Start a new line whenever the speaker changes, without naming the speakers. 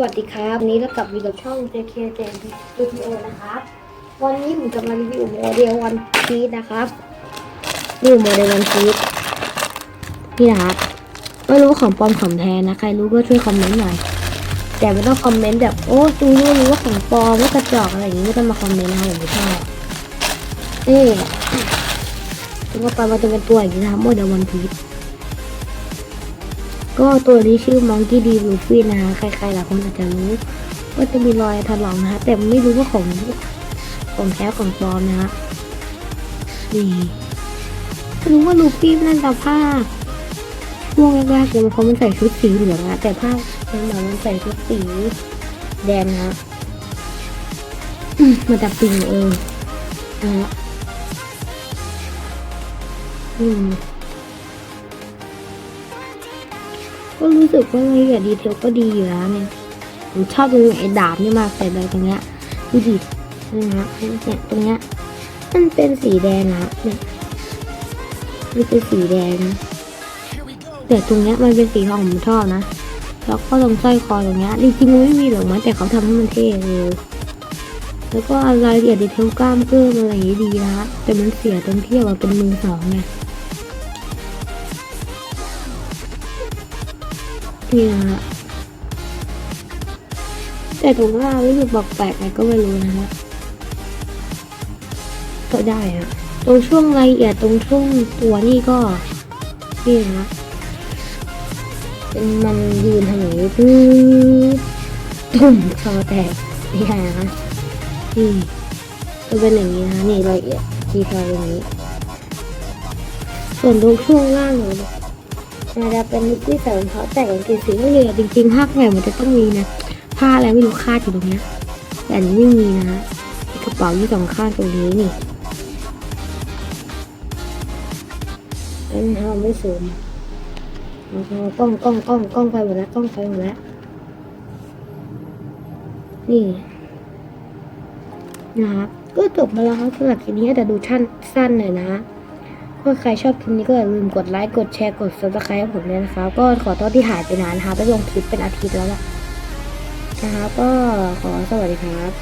วัสดีครับวันนี้เรากลับอยู่กับช่อง JK j Studio นะครับ วันนี้ผมจะมารีวิวโมเดลวันพีชนะครับนี่โมเดลวันพีชนี่นะครับไม่รู้ของปลอมของแท้นะใครรู้ก็ช่วยคอมเมนต์หน่อยแต่ไม่ต้องคอมเมนต์แบบโอ้ดูไม่รู้ว่าของปลอมว่ากระจอกอะไรอย่างนี้ไม่ต้องมาคอมเมนต์นะผมไม่ชอบนี่ถึงว่าไปมันจะเป็นตัวอย่างนี้นะครับโมเดลวันพีช ก็ตัวนี้ชื่อมองกี้ดีลูฟี่นะคะใครๆหลายคนอาจจะรู้ว่าจะมีรอยถลอกนะคะแต่ไม่รู้ว่าของของแท้ของปลอมนะคะนี่รู้ว่าลูฟี่นั่นแตาภาพช่วงแรกๆเลยเพราะมันใส่ชุดสีเหลืองนะแต่ภาเหมือนมันใส่ชุดสีแดงนะอืมมันจะปิงเองนะฮะอืม ก็รู้สึกว่ารายละเอียดดีเทลก็ดีอยู่แล้วเนี่ยผมชอบตรงไอ้ดาบนี่มากแต่เลยตรงเนี้ยดูดินะฮะเนี่ยตรงเนี้ยมันเป็นสีแดงนะเนี่ยมันเป็นสีแดงแต่ตรงเนี้ยมันเป็นสีทองผมชอบนะแล้วก็ตรงสร้อยคอตรงเนี้ยจริงๆมันไม่มีหรอกมั้งแต่เขาทำให้มันเท่เลยแล้วก็รายละเอียดดีเทลกล้ามเกิ้มอะไรอย่างนี้ดีนะแต่มันเสียตรงที่ว่าเป็นมือสองไง นี่นะฮะแต่ตรงหน้ารู้สึกบอกแปลกไงก็ไม่รู้นะฮะก็ได้อะตรงช่วงรายละเอียดตรงช่วงตัวนี่ก็นี่นะเป็นมันยืนทางไหนปื้อตุ่มคอแตกนี่ไงนะนี่จะเป็นอย่างนี้นะนี่รายละเอียดทีพออย่างนี้ ส่วนตรงช่วงล่างเนี่ย อาจจะเป็นลูกที่ใส่รองเท้าแตะกางเกงสีไม่เลยจริงๆภาคใหม่มันจะต้องมีนะผ้าอะไรไม่รู้คาดอยู่ตรงเนี้ยแต่อันนี้ไม่มีนะกระเป๋ายู่สองข้างตรงนี้นี่อันนี้เราไม่สูมเอากล้องกล้องกล้องกล้องไปหมดแล้วกล้องไปหมดแล้วนี่นะครับก็จบมาแล้วครับสำหรับคลิปนี้แต่ดูชั่นสั้นหน่อยนะ ถ้าใครชอบคลิปนี้ก็อย่าลืมกดไลค์กดแชร์กด subscribe ให้ผมด้วยนะครับ ก็ขอโทษที่หายไปนานนะคะไปลงคลิปเป็นอาทิตย์แล้วล่ะนะคะก็ขอสวัสดีครับ